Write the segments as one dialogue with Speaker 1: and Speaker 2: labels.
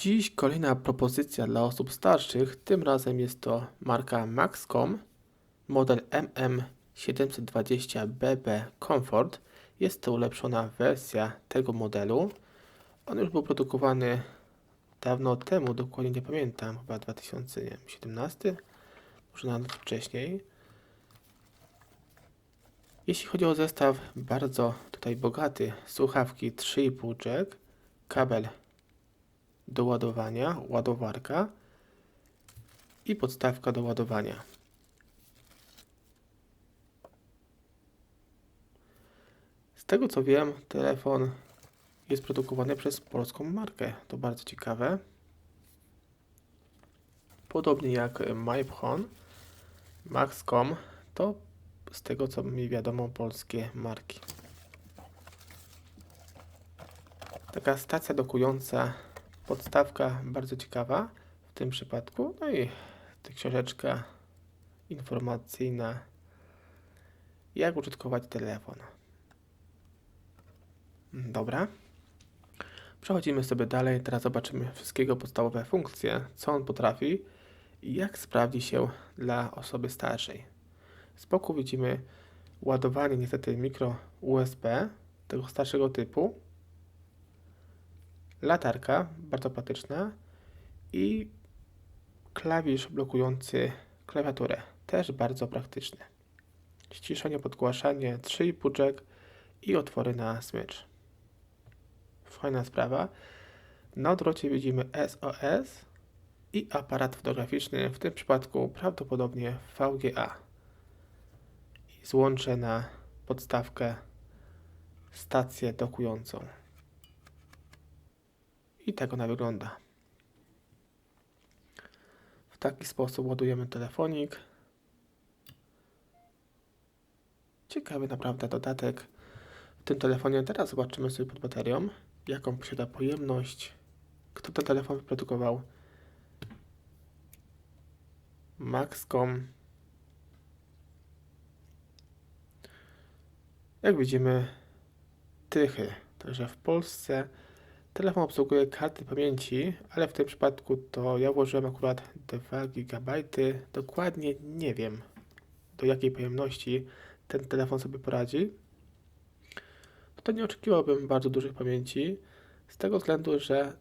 Speaker 1: Dziś kolejna propozycja dla osób starszych. Tym razem jest to marka Maxcom, model MM720BB Comfort. Jest to ulepszona wersja tego modelu. On już był produkowany dawno temu, dokładnie nie pamiętam, chyba 2017, może nawet wcześniej. Jeśli chodzi o zestaw, bardzo tutaj bogaty. Słuchawki 3,5 jack, kabel do ładowania, ładowarka i podstawka do ładowania. Z tego co wiem, telefon jest produkowany przez polską markę. To bardzo ciekawe. Podobnie jak MyPhone, Maxcom, to z tego co mi wiadomo polskie marki. Taka stacja dokująca, podstawka bardzo ciekawa w tym przypadku. No i książeczka informacyjna, jak użytkować telefon. Dobra. Przechodzimy sobie dalej. Teraz zobaczymy wszystkiego podstawowe funkcje, co on potrafi i jak sprawdzi się dla osoby starszej. Z boku widzimy ładowanie niestety mikro USB tego starszego typu. Latarka, bardzo praktyczna i klawisz blokujący klawiaturę, też bardzo praktyczny. Ściszenie, podgłaszanie, 3,5 jack i otwory na smycz. Fajna sprawa. Na odwrocie widzimy SOS i aparat fotograficzny, w tym przypadku prawdopodobnie VGA. Złączę na podstawkę stację dokującą. I tak ona wygląda. W taki sposób ładujemy telefonik. Ciekawy naprawdę dodatek w tym telefonie. Teraz zobaczymy sobie pod baterią, jaką posiada pojemność, kto ten telefon wyprodukował. Maxcom. Jak widzimy, tychy. Także w Polsce telefon obsługuje karty pamięci, ale w tym przypadku to ja włożyłem akurat 2 GB. Dokładnie nie wiem, do jakiej pojemności ten telefon sobie poradzi. No to nie oczekiwałbym bardzo dużych pamięci, z tego względu, że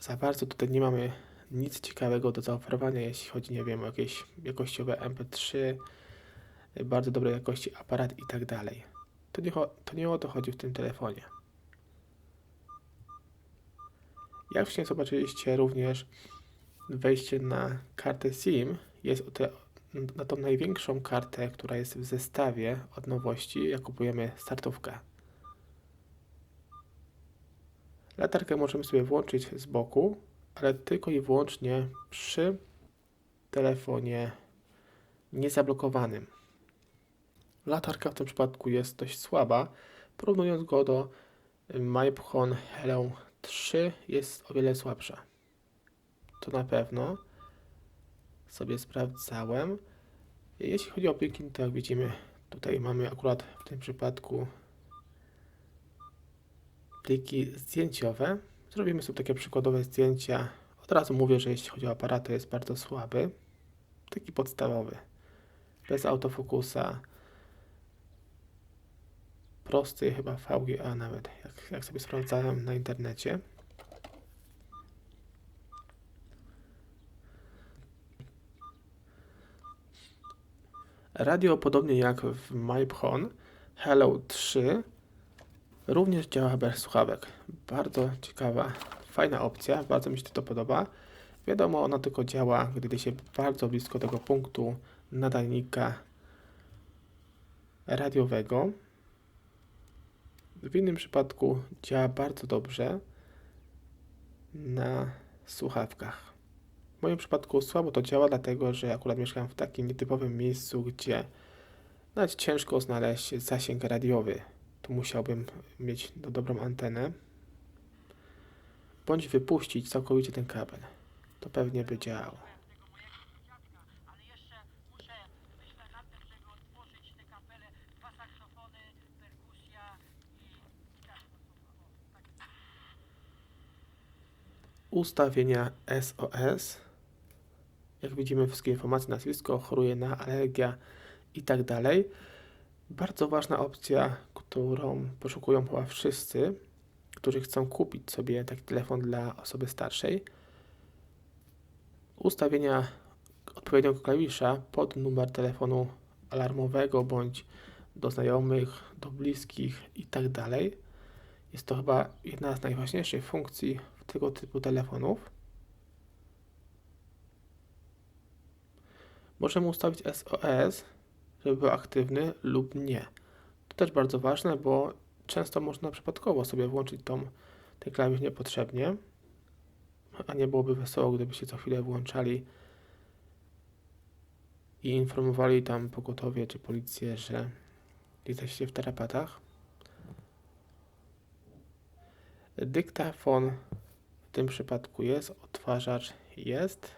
Speaker 1: za bardzo tutaj nie mamy nic ciekawego do zaoferowania, jeśli chodzi, nie wiem, o jakieś jakościowe MP3, bardzo dobrej jakości aparat i tak dalej. To nie, to nie o to chodzi w tym telefonie. Jak wcześniej zobaczyliście również wejście na kartę SIM jest o te, na tą największą kartę, która jest w zestawie od nowości, jak kupujemy startówkę. Latarkę możemy sobie włączyć z boku, ale tylko i wyłącznie przy telefonie niezablokowanym. Latarka w tym przypadku jest dość słaba, porównując go do MyPhone Hello 3 jest o wiele słabsza. To na pewno sobie sprawdzałem. Jeśli chodzi o pliki, to jak widzimy, tutaj mamy akurat w tym przypadku pliki zdjęciowe. Zrobimy sobie takie przykładowe zdjęcia. Od razu mówię, że jeśli chodzi o aparat, to jest bardzo słaby. Taki podstawowy. Bez autofokusa. Prosty, chyba VGA nawet, jak, jak sobie sprawdzałem na internecie. Radio, podobnie jak w MyPhone Hello 3, również działa bez słuchawek. Bardzo ciekawa, fajna opcja, bardzo mi się to podoba. Wiadomo, ona tylko działa, gdy się bardzo blisko tego punktu nadajnika radiowego. W innym przypadku działa bardzo dobrze na słuchawkach. W moim przypadku słabo to działa, dlatego że akurat mieszkam w takim nietypowym miejscu, gdzie nawet ciężko znaleźć zasięg radiowy. Tu musiałbym mieć do dobrą antenę, bądź wypuścić całkowicie ten kabel. To pewnie by działało.
Speaker 2: ale jeszcze muszę być na kartę, żeby otworzyć te kapele, dwa saksofony, perkusja i gitara.
Speaker 1: Ustawienia SOS. Jak widzimy, wszystkie informacje, nazwisko, choruje na alergia i tak dalej. Bardzo ważna opcja, którą poszukują chyba wszyscy, którzy chcą kupić sobie taki telefon dla osoby starszej. Ustawienia odpowiedniego klawisza pod numer telefonu alarmowego bądź do znajomych, do bliskich i tak dalej. Jest to chyba jedna z najważniejszych funkcji tego typu telefonów. Możemy ustawić SOS, żeby był aktywny lub nie. To też bardzo ważne, bo często można przypadkowo sobie włączyć tą, ten klawisz niepotrzebnie, a nie byłoby wesoło, gdybyście co chwilę włączali i informowali tam pogotowie czy policję, że jesteście w tarapatach. Dyktafon tym przypadku jest, odtwarzacz jest.